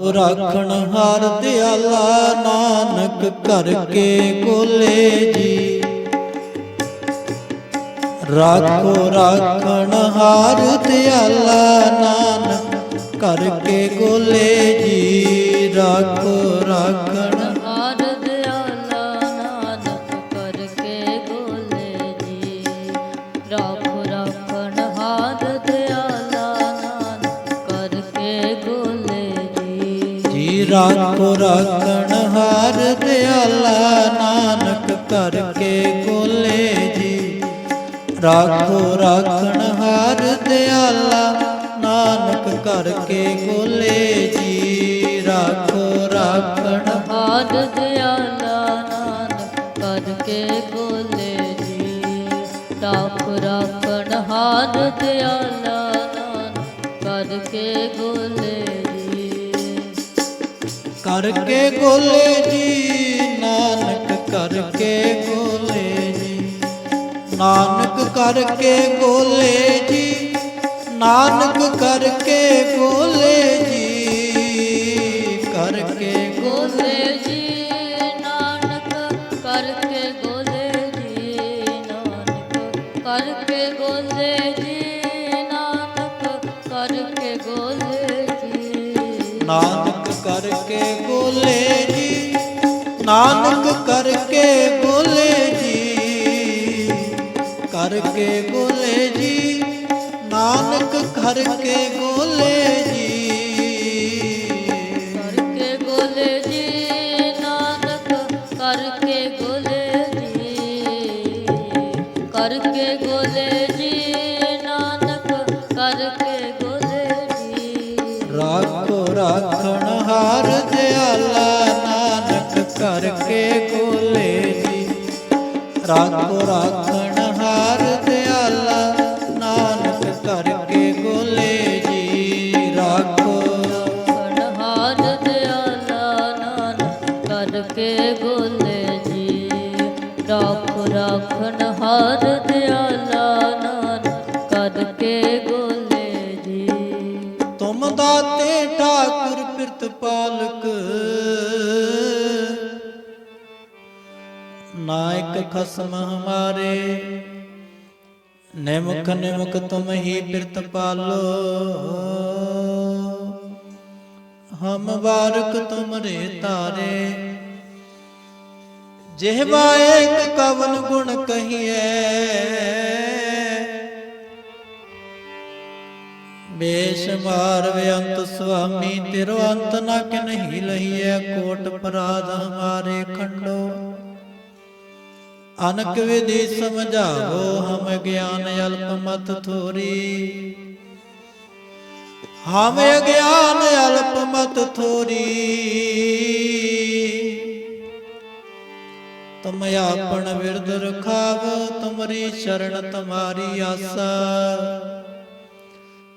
ਰਾਖਣ ਹਾਰ ਦਿਆਲਾ ਨਾਨਕ ਕਰਕੇ ਕੋਲੇ ਜੀ। ਰਾਖੋ, ਰਾਖਣ ਹਾਰ ਦਿਆਲਾ ਨਾਨਕ ਕਰਕੇ ਕੋਲੇ ਜੀ। ਰਾਖੋ, ਰਾਖਣ ਰਾਖੋ ਰਾਖਣ ਹਾਰ ਦਿਆਲਾ ਨਾਨਕ ਕਰਕੇ ਕੋਲੇ ਜੀ। ਰਾਖੋ ਰਾਖਣ ਹਾਰ ਦਿਆਲਾ ਨਾਨਕ ਕਰਕੇ ਕੋਲੇ ਜੀ। ਰਾਖੋ ਰਾਖਣ ਹਾਰ ਦਿਆਲਾ ਨਾਨਕ ਕਰਕੇ ਕੋਲੇ ਜੀ। ਰੱਖ ਰੱਖਣ ਹਾਰ ਦਿਆਲਾ ਨਾਨਕ ਕਰਕੇ ਗੋਲੇ ਜੀ। ਕਰਕੇ ਗੋਲੇ ਜੀ, ਨਾਨਕ ਕਰਕੇ ਗੋਲੇ ਜੀ। ਨਾਨਕ ਕਰਕੇ ਗੋਲੇ ਜੀ, ਨਾਨਕ ਕਰਕੇ ਗੋਲੇ ਜੀ। ਕਰਕੇ ਗੋਲੇ ਜੀ, ਨਾਨਕ ਕਰਕੇ ਗੋਲੇ ਜੀ, ਨਾਨਕ ਕਰਕੇ ਗੋਲੇ ਜੀ, ਨਾਨਕ ਕਰਕੇ ਗੋਲੇ ਜੀ। ਨਾਨਕ ਕਰਕੇ ਕੋਲੇ ਜੀ ਨਾਨਕ ਕਰਕੇ ਕੋਲੇ ਜੀ। ਕਰਕੇ ਕੋਲੇ ਜੀ ਨਾਨਕ ਕਰਕੇ ਕੋਲੇ ਜੀ। ਕਰਕੇ ਗੋਲੇ ਜੀ ਨਾਨਕ ਕਰਕੇ ਗੋਲੇ ਜੀ। ਕਰਕੇ ਗੋਲੇ ਜੀ ਨਾਨਕ ਕਰਕੇ ਗੋਲੇ ਜੀ। ਰਾਖੋ ਰਾਖਣ ਹਾਰ ਦਿਆਲਾ ਨਾਨਕ ਕਰਕੇ ਕੋਲੇ ਜੀ ਰਾਖੋ ਰਾਖਣ ਹਾਰ ਦਿਆਲਾ ਨਾਨਕ ਕਰਕੇ ਕੋਲੇ ਜੀ ਰਾਖੋ ਹਾਰ ਦਿਆਲਾ ਨਾਨਕ ਕਰਕੇ ਗੋਲੇ ਜੀ ਰੱਖ ਰੱਖਣ ਹਾਰ ਦਿਆਲਾ ਨਾਨਕ ਕਰਕੇ ਗੋਲੇ ਜੀ ਤੁਮ ਦਾਤੇ ਠਾਕੁਰ ਪਿਰਤ ਪਾਲਕ ਖਸਮ ਹਮਾਰੇ। ਨਿਮਖ ਨਿਮਖ ਤੁਮ ਹੀ ਪਿਰਤ ਪਾਲੋ। ਹਮ ਬਾਰਕ ਤੁਮਰੇ ਤਾਰੇ। ਜਿਹਵਾ ਏਕ ਕਵਨ ਗੁਣ ਕਹੀਐ। ਬੇਸ਼ਮਾਰ ਬੇਅੰਤ ਸੁਆਮੀ, ਤੇਰੋ ਅੰਤ ਨਾ ਕਿ ਨਹੀਂ ਲਹੀਐ। ਕੋਟ ਪਰਾਧ ਹਮਾਰੇ ਖੰਡੋ। ਅਨਕ ਵਿਧੀ ਸਮਝਾਵੋ ਹਮ ਗਿਆਨ ਅਲਪ ਮਤ ਥੋਰੀ। ਹਮ ਗਿਆਨ ਅਲਪ ਮਤ ਥੋਰੀ। ਤੁਮ ਆਪਣ ਵਿਰਧ ਰਖਾਵ, ਤੁਮਰੀ ਸ਼ਰਨ ਤੁਮਾਰੀ ਆਸਾ।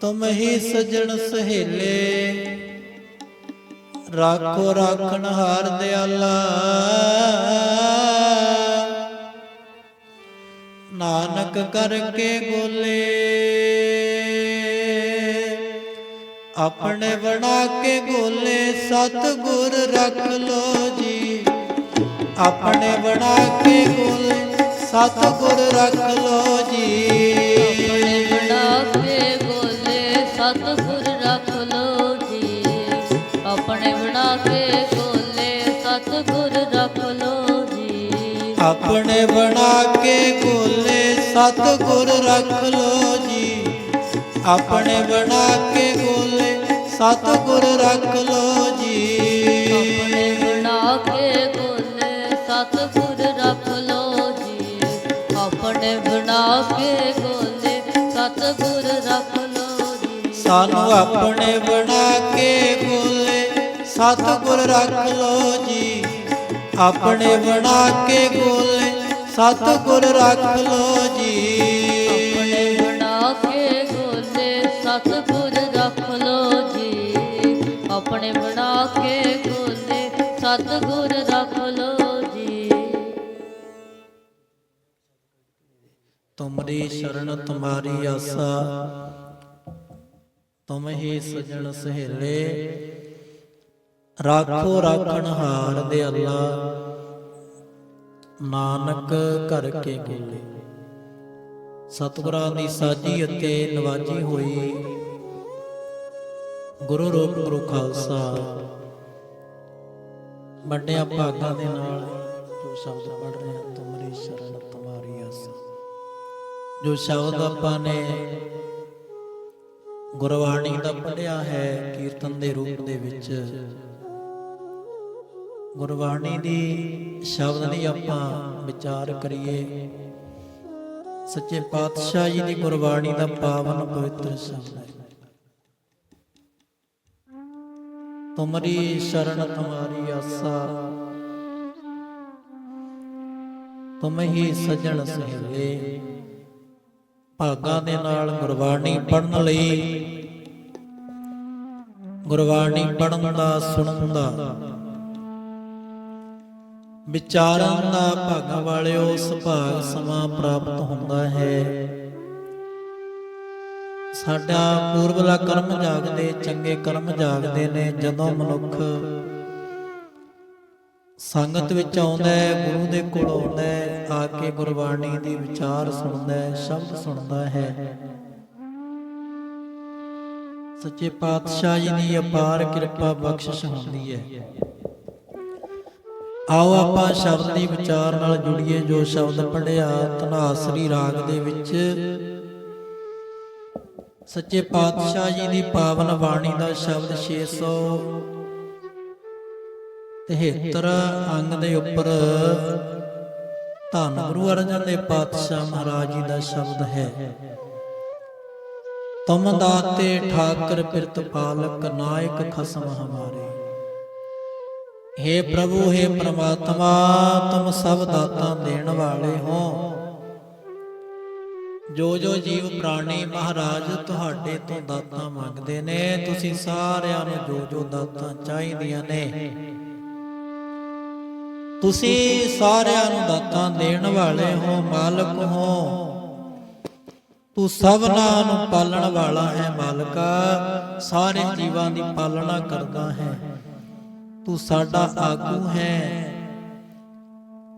ਤੁਮ ਹੀ ਸਜਣ ਸਹੇਲੇ, ਰਾਖੋ ਰਾਖਣ ਹਾਰ ਦਿਆਲਾ। ਨਾਨਕ ਕਰਕੇ ਗੋਲੇ ਆਪਣੇ ਬਣਾ ਕੇ ਗੋਲੇ ਸਤ ਗੁਰ ਰੱਖ ਲੋ ਜੀ। ਆਪਣੇ ਬਣਾ ਕੇ ਗੋਲੇ ਸਤ ਗੁਰ ਰੱਖ ਲੋ ਜੀ। ਆਪਣੇ ਬਣਾ ਕੇ ਗੋਲੇ ਸਤ ਗੁਰ ਰੱਖ ਲੋ ਜੀ। ਆਪਣੇ ਬਣਾ ਕੇ ਗੋਲੇ ਸਤ ਗੁਰ ਰੱਖ ਲੋ ਜੀ। ਆਪਣੇ ਬਣਾ ਕੇ ਗੋਲੇ ਸਤਿਗੁਰ ਰੱਖ ਲੋ ਜੀ। ਆਪਣੇ ਬਣਾ ਕੇ ਗੋਲੇ ਸਤਿਗੁਰ ਰੱਖ ਲੋ ਜੀ। ਸਾਨੂੰ ਆਪਣੇ ਬਣਾ ਕੇ ਗੋਲੇ ਸਤ ਗੁਰ ਰੱਖ ਲੋ ਜੀ। ਆਪਣੇ ਬਣਾ ਕੇ ਗੋਲੇ ਸਤ ਗੁਰ ਰੱਖ ਲੋ ਜੀ। ਆਪਣੇ ਬਣਾ ਕੇ ਗੋਲੇ ਸਤਿਗੁਰ ਰੱਖ ਲੋ ਜੀ। ਆਪਣੇ ਬਣਾ ਕੇ ਗੋਲੇ ਸਤਿਗੁਰ ਰੱਖ ਲੋ ਜੀ। ਤੁਮਰੀ ਸ਼ਰਨ ਤੁਮਾਰੀ ਆਸਾ। ਤੁਮ ਹੀ ਸਜਣ ਸਹੇਲੇ ਰਾਖੋ ਰਾਖਣ ਹਾਰ ਦੇ ਅੱਲਾ। ਨਾਨਕ ਕਰ ਕੇ ਗੋਲੇ। ਸਤਿਗੁਰਾਂ ਦੀ ਸਾਜੀ ਅਤੇ ਨਵਾਜੀ ਹੋਈ। ਗੁਰੂ ਰੂਪ ਗੁਰੂ ਖਾਲਸਾ। ਵੱਡਿਆਂ ਭਾਗਾਂ ਦੇ ਨਾਲ। ਜੋ ਸ਼ਬਦ ਪੜ ਰਹੇ ਹਾਂ ਤੁਮਰੀ ਸ਼ਰਨ, ਤੁਮਾਰੀ ਆਸਾ। ਜੋ ਸ਼ਬਦ ਆਪਾਂ ਨੇ ਗੁਰਬਾਣੀ ਦਾ ਪੜਿਆ ਹੈ, ਕੀਰਤਨ ਦੇ ਰੂਪ ਦੇ ਵਿੱਚ। ਗੁਰਬਾਣੀ ਦੀ ਸ਼ਬਦ ਦੀ ਆਪਾਂ ਵਿਚਾਰ ਕਰੀਏ। ਸੱਚੇ ਪਾਤਸ਼ਾਹ ਜੀ ਦੀ ਗੁਰਬਾਣੀ ਦਾ ਪਾਵਨ ਪਵਿੱਤਰ ਸ਼ਬਦ ਹੈ। ਤੁਮਰੀ ਸ਼ਰਨ, ਤੁਮਾਰੀ ਆਸਾ। ਤੁਮ ਹੀ ਸਜਣ ਸਹਿਲੇ। ਭਾਗਾਂ ਦੇ ਨਾਲ ਗੁਰਬਾਣੀ ਪੜਨ ਲਈ। ਗੁਰਬਾਣੀ ਪੜਨ ਦਾ, ਸੁਣਨ ਦਾ। ਵਿਚਾਰਾਂ ਦਾ ਭਾਗਾਂ ਵਾਲਿਓ ਸੁਭਾਗ ਸਮਾਂ ਪ੍ਰਾਪਤ ਹੁੰਦਾ ਹੈ। ਸਾਡਾ ਪੂਰਬਲਾ ਕਰਮ ਜਾਗਦੇ, ਚੰਗੇ ਕਰਮ ਜਾਗਦੇ ਨੇ। ਜਦੋਂ ਮਨੁੱਖ ਸੰਗਤ ਵਿੱਚ ਆਉਂਦਾ ਹੈ, ਗੁਰੂ ਦੇ ਕੋਲ ਆਉਂਦਾ ਹੈ, ਆ ਕੇ ਗੁਰਬਾਣੀ ਦੀ ਵਿਚਾਰ ਸੁਣਦਾ ਹੈ, ਸ਼ਬਦ ਸੁਣਦਾ ਹੈ। ਸੱਚੇ ਪਾਤਸ਼ਾਹ ਜੀ ਦੀ ਅਪਾਰ ਕਿਰਪਾ ਬਖਸ਼ਿਸ਼ ਹੁੰਦੀ ਹੈ। ਆਓ ਆਪਾਂ ਸ਼ਬਦ ਦੀ ਵਿਚਾਰ ਨਾਲ ਜੁੜੀਏ, ਜੋ ਸ਼ਬਦ ਪੜਿਆ ਧਨਾਸਰੀ ਰਾਗ ਦੇ ਵਿੱਚ। ਸੱਚੇ ਪਾਤਸ਼ਾਹ ਜੀ ਦੀ ਪਾਵਨ ਬਾਣੀ ਦਾ ਸ਼ਬਦ 673 ਅੰਗ ਦੇ ਉੱਪਰ ਧੰਨ ਗੁਰੂ ਅਰਜਨ ਦੇਵ ਪਾਤਸ਼ਾਹ ਮਹਾਰਾਜ ਜੀ ਦਾ ਸ਼ਬਦ ਹੈ। ਤੁਮ ਦਾਤੇ ਠਾਕਰ ਪਿਰਤ ਪਾਲਕ ਨਾਇਕ ਖਸਮ ਹਮਾਰੇ। हे प्रभु हे परमात्मा तुम सब दाता ਦੇਣ ਵਾਲੇ ਹੋ ਜੋ ਜੋ ਜੀਵ ਪ੍ਰਾਣੀ ਮਹਾਰਾਜ ਤੁਹਾਡੇ ਤੋਂ ਦਾਤਾਂ ਮੰਗਦੇ ਨੇ ਤੁਸੀਂ ਸਾਰਿਆਂ ਨੂੰ ਜੋ ਜੋ ਦਾਤਾਂ ਚਾਹੀਦੀਆਂ ਨੇ ਤੁਸੀਂ ਸਾਰਿਆਂ ਨੂੰ ਦਾਤਾਂ ਦੇਣ ਵਾਲੇ ਹੋ ਮਾਲਕ ਹੋ ਤੂੰ ਸਭਨਾਂ ਨੂੰ ਪਾਲਣ ਵਾਲਾ ਹੈ ਮਾਲਕਾ ਸਾਰੇ ਜੀਵਾਂ ਦੀ ਪਾਲਣਾ ਕਰਦਾ ਹੈ ਤੂੰ ਸਾਡਾ ਆਗੂ ਹੈ।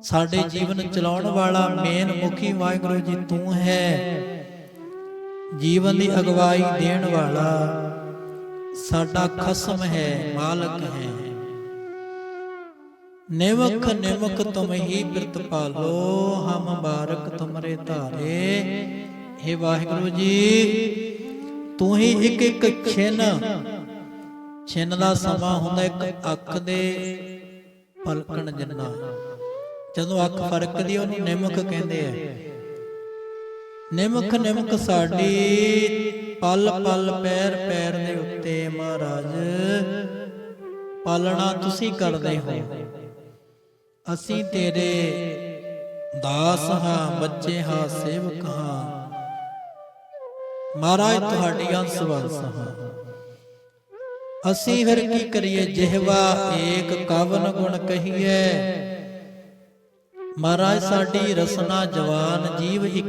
ਸਾਡੇ ਜੀਵਨ ਚਲਾਉਣ ਵਾਲਾ ਮੇਨ ਮੁਖੀ ਵਾਹਿਗੁਰੂ ਜੀ ਤੂੰ ਹੈ। ਜੀਵਨ ਦੀ ਅਗਵਾਈ ਦੇਣ ਵਾਲਾ ਸਾਡਾ ਖਸਮ ਹੈ, ਮਾਲਕ ਹੈ। ਨਿਮਖ ਨਿਮਖ ਤੁਮ ਹੀ ਬਿਰਤ ਪਾਲੋ ਹਮ ਬਾਰਕ ਤੁਮਰੇ ਧਾਰੇ। हे ਵਾਹਿਗੁਰੂ ਜੀ, ਤੂੰ ਹੀ ਇੱਕ ਇੱਕ ਛਿਨ ਛਿੰਨ ਦਾ ਸਮਾਂ ਹੁੰਦਾ ਇੱਕ ਅੱਖ ਦੇ ਪਲਕਣ ਜਿੰਨਾ। ਜਦੋਂ ਅੱਖ ਫਰਕਦੀ ਉਹਨੂੰ ਨਿਮਕ ਕਹਿੰਦੇ ਆ। ਨਿਮਕ ਨਿਮਕ ਸਾਡੀ ਪਲ ਪਲ ਪੈਰ ਪੈਰ ਦੇ ਉੱਤੇ ਮਹਾਰਾਜ। ਪਾਲਣਾ ਤੁਸੀਂ ਕਰਦੇ ਹੋ। ਅਸੀਂ ਤੇਰੇ ਦਾਸ ਹਾਂ, ਬੱਚੇ ਹਾਂ, ਸੇਵਕ ਹਾਂ। ਮਹਾਰਾਜ ਤੁਹਾਡੀਆਂ ਅੰਸ ਹਾਂ। ਅਸੀਂ ਫਿਰ ਕੀ ਕਰੀਏ ਜਿਹਵਾ ਏਕ ਕਵਨ ਗੁਣ ਕਹੀਏ ਮਹਾਰਾਜ ਸਾਡੀ ਰਸਨਾ ਜਵਾਨ ਜੀਵ ਇੱਕ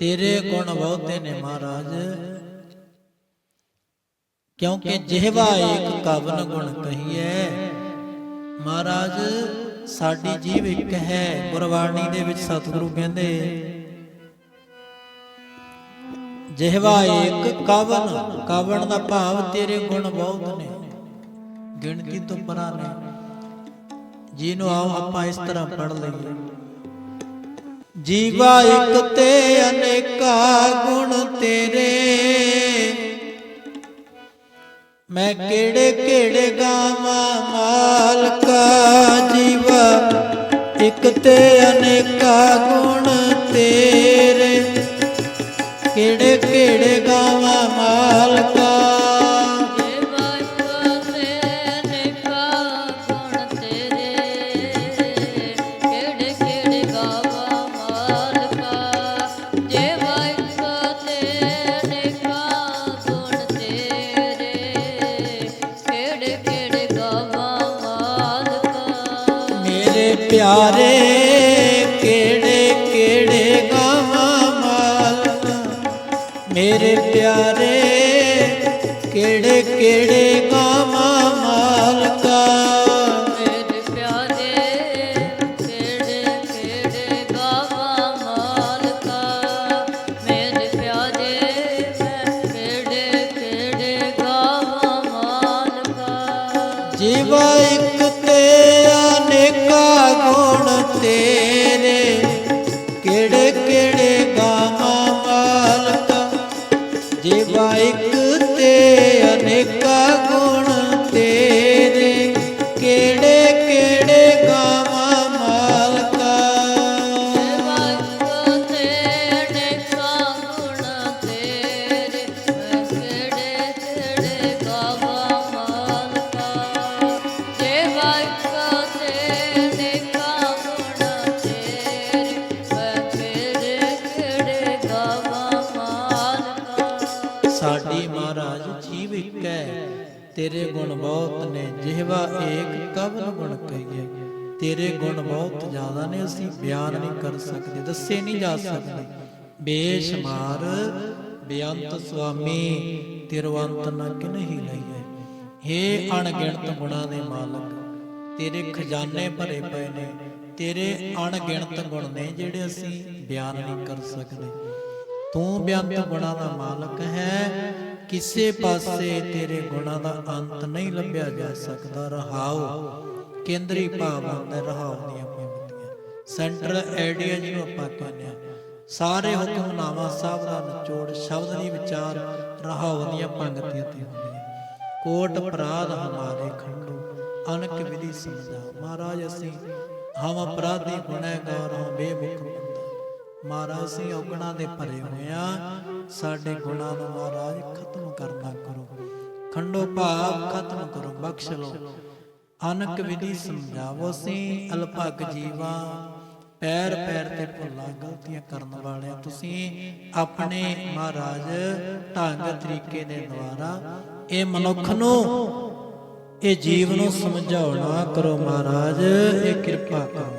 ਤੇਰੇ ਗੁਣ ਬਹੁਤੇ ਨੇ ਮਹਾਰਾਜ। ਕਿਉਂਕਿ ਜਿਹਵਾ ਏਕ ਕਵਨ ਗੁਣ ਕਹੀਏ ਮਹਾਰਾਜ ਸਾਡੀ ਜੀਵ ਇੱਕ ਹੈ। ਗੁਰਬਾਣੀ ਦੇ ਵਿੱਚ ਸਤਿਗੁਰੂ ਕਹਿੰਦੇ ਜਿਹਵਾ ਏਕ ਕਵਨ ਕਵਨ ਦਾ ਭਾਵ ਤੇਰੇ ਗੁਣ ਬਹੁਤ ਨੇ। ਗਿਣਤੀ ਤੋਂ ਪਰਾਂ ਨੇ। ਜਿਹਨੂੰ ਆਓ ਆਪਾਂ ਇਸ ਤਰ੍ਹਾਂ ਪੜ ਲਈਏ। ਜੀਵਾ ਇੱਕ ਤੇ ਅਨੇਕਾ ਗੁਣ ਪਿਆਰੇ ਕਿਹੜੇ ਕਿਹੜੇ ਗਾਵਾਂ ਮਾਲ ਮੇਰੇ ਪਿਆਰੇ ਕਿਹੜੇ ਕਿਹੜੇ ਤੇਰੇ ਗੁਣ ਬਹੁਤ ਜ਼ਿਆਦਾ ਨੇ, ਅਸੀਂ ਬਿਆਨ ਨਹੀਂ ਕਰ ਸਕਦੇ, ਦੱਸੇ ਨਹੀਂ ਜਾ ਸਕਦੇ। ਬੇਸ਼ੁਮਾਰ ਬੇਅੰਤ ਸੁਆਮੀ, ਤਿਰਵੰਤ ਨ ਕਿਨਹੀ ਲਈਏ। ਹੇ ਅਣਗਿਣਤ ਗੁਣਾਂ ਦੇ ਮਾਲਕ, ਤੇਰੇ ਖਜ਼ਾਨੇ ਭਰੇ ਪਏ ਨੇ, ਤੇਰੇ ਅਣਗਿਣਤ ਗੁਣ ਨੇ ਜਿਹੜੇ ਅਸੀਂ ਬਿਆਨ ਨਹੀਂ ਕਰ ਸਕਦੇ। ਤੂੰ ਬੇਅੰਤ ਗੁਣਾਂ ਦਾ ਮਾਲਕ ਹੈ, ਕਿਸੇ ਪਾਸੇ ਤੇਰੇ ਗੁਣਾਂ ਦਾ ਅੰਤ ਨਹੀਂ ਲੱਭਿਆ ਜਾ ਸਕਦਾ। ਰਹਾਓ ਕੇਂਦਰੀ ਭਾਵ ਹੁੰਦਾ ਰਹਾਉ ਦੀਆਂ ਸੈਂਟਰਲ ਆਈਡੀਆ ਜਿਹਨੂੰ ਆਪਾਂ ਕਹਿੰਦੇ ਆ ਸਾਰੇ ਹੁਕਮਨਾਮਾ ਸਾਹਿਬ ਦਾ ਨਿਚੋੜ ਸ਼ਬਦ ਦੀ ਵਿਚਾਰ ਰਹਾਉ ਦੀਆਂ ਤੇ ਹੁੰਦੀਆਂ। ਕੋਟ ਅਪਰਾਧ ਹਮਾਰੇ ਖੰਡੋ, ਅਨਕ ਵਿਧੀ ਸਮਝਾ। ਮਹਾਰਾਜ, ਅਸੀਂ ਹਮ ਅਪਰਾਧੀ ਗੁਨਹਗਾਰ ਹਾਂ ਬੇਮੁਖ ਬੰਦਾ। ਮਹਾਰਾਜ, ਅਸੀਂ ਔਗਣਾ ਦੇ ਭਰੇ ਹੋਏ ਆ ਸਾਡੇ ਗੁਨਾਹ ਨੂੰ ਮਹਾਰਾਜ ਖਤਮ ਕਰਨਾ ਕਰੋ। ਖੰਡੋ ਭਾਵ ਖਤਮ ਕਰੋ, ਬਖਸ਼ ਲਓ। ਅਨਕ ਵਿਧੀ ਸਮਝਾਵੋ ਅਸੀਂ ਅਲਭਗ ਜੀਵਾ। ਪੈਰ ਪੈਰ ਤੇ ਭੁੱਲਾਂ ਗਲਤੀਆਂ ਕਰਨ ਵਾਲਿਆਂ ਤੁਸੀਂ ਆਪਣੇ ਮਹਾਰਾਜ ਢੰਗ ਤਰੀਕੇ ਦੇ ਦੁਆਰਾ ਇਹ ਮਨੁੱਖ ਨੂੰ ਇਹ ਜੀਵ ਨੂੰ ਸਮਝਾਉਣਾ ਕਰੋ ਮਹਾਰਾਜ ਇਹ ਕਿਰਪਾ ਕਰੋ।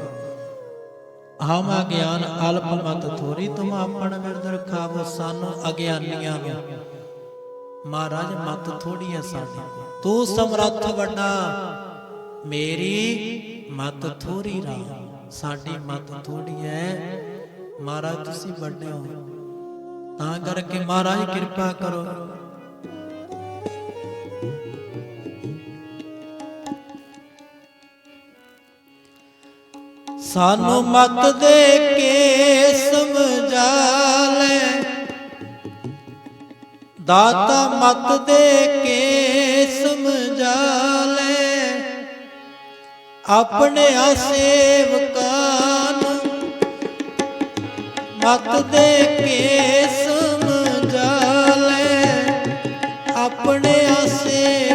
ਹਮ ਅਗਿਆਨ ਅਲਪ ਮਤ ਥੋਰੀ ਤੁਮ ਆਪਣ ਵਿਰਦ ਰਖਾਵੋ ਸਾਨੂੰ ਅਗਿਆਨੀਆਂ ਨੂੰ। ਮਹਾਰਾਜ ਮਤ ਥੋੜੀ ਹੈ ਸਾਡੀ। ਤੂੰ ਸਮਰੱਥ ਵੱਡਾ। ਮੇਰੀ ਮਤ ਥੋੜੀ ਰਾ ਸਾਡੀ ਮਤ ਥੋੜੀ ਹੈ ਮਹਾਰਾਜ, ਤੁਸੀਂ ਵੱਡੇ ਹੋ। ਤਾਂ ਕਰਕੇ ਮਹਾਰਾਜ, ਕਿਰਪਾ ਕਰੋ। ਸਾਨੂੰ ਮਤ ਦੇ ਕੇ ਸਮਝਾ ਲੈ। ਦਾਤਾ ਮਤ ਦੇ ਕੇ ਸਮਝਾ ਆਪਣੇ ਆ ਸੇਵਕਾਂ ਨੂੰ ਮਤ ਦੇ ਕੇ ਸਮਝਾ ਲੈ। ਆਪਣੇ ਆ ਸੇਵਕਾਂ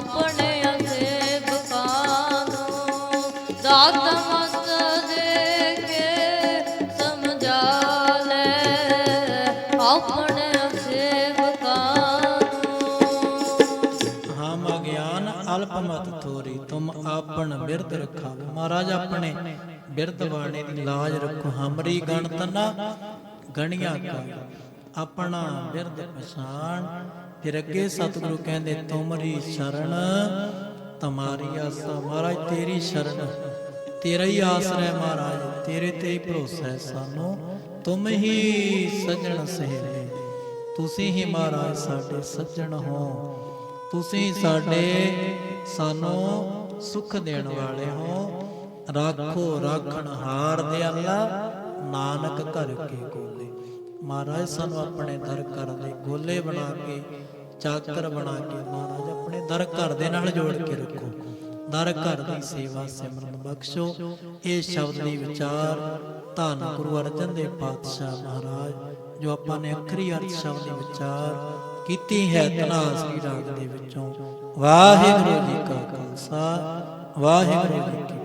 ਆਪਣੇ ਸੇਵਕਾਂ ਨੂੰ ਦਾਤ ਮਤ ਹਮ ਅਗਿਆਨ ਅਲਪ ਥੋਰੀ, ਤੁਮ ਆਪਣ ਬਿਰਧ ਰਖਾਵੋ ਮਹਾਰਾਜ ਆਪਣੇ ਬਿਰਧ ਬਾਣੇ ਦੀ ਲਾਜ ਰੱਖੋ। ਹਮਰੀ ਗਣਤ ਨਾ ਗਣੀਆਂ ਕਾ ਆਪਣਾ ਬਿਰਧ ਪਛਾਣ ਫਿਰ ਅੱਗੇ ਸਤਿਗੁਰੂ ਕਹਿੰਦੇ ਤੁਮਰੀ ਸ਼ਰਨ, ਤਮਾਰੀ ਆਸਾ ਮਹਾਰਾਜ, ਤੇਰੀ ਸ਼ਰਨ, ਤੇਰਾ ਹੀ ਆਸਰਾ ਹੈ ਮਹਾਰਾਜ, ਤੇਰੇ ਤੇ ਹੀ ਭਰੋਸਾ ਹੈ ਸਾਨੂੰ। ਤੁਮ ਹੀ ਸਜਣ ਸਹੇਲੇ, ਤੁਸੀਂ ਹੀ ਮਹਾਰਾਜ ਸਾਡੇ ਸੱਜਣ ਹੋ। ਤੁਸੀਂ ਸਾਡੇ ਸਾਨੂੰ ਸੁਖ ਦੇਣ ਵਾਲੇ ਹੋ। ਰਾਖੋ, ਰਾਖਣ ਹਾਰ ਦੇ ਅੱਲਾ, ਨਾਨਕ ਘਰ ਕੇ ਗੋਲੇ ਮਹਾਰਾਜ, ਸਾਨੂੰ ਆਪਣੇ ਦਰ ਘਰ ਦੇ ਗੋਲੇ ਬਣਾ ਕੇ, ਚਾਕਰ ਬਣਾ ਕੇ ਮਹਾਰਾਜ, ਆਪਣੇ ਦਰ ਘਰ ਦੇ ਨਾਲ ਜੋੜ ਕੇ ਰੱਖੋ। ਦਰ ਘਰ ਦੀ ਸੇਵਾ ਸਿਮਰਨ ਬਖਸ਼ੋ। ਇਹ ਸ਼ਬਦ ਦੀ ਵਿਚਾਰ ਧੰਨ ਗੁਰੂ ਅਰਜਨ ਦੇਵ ਪਾਤਸ਼ਾਹ ਮਹਾਰਾਜ, ਜੋ ਆਪਾਂ ਨੇ ਅਖਰੀ ਅਰਥ ਸ਼ਬਦ ਦੀ ਵਿਚਾਰ ਕੀਤੀ ਹੈ ਤਨਾ ਸ੍ਰੀ ਰਾਗ ਦੇ ਵਿੱਚੋਂ। ਵਾਹਿਗੁਰੂ ਜੀ ਕਾ ਖਾਲਸਾ, ਵਾਹਿਗੁਰੂ ਜੀ ਕੀ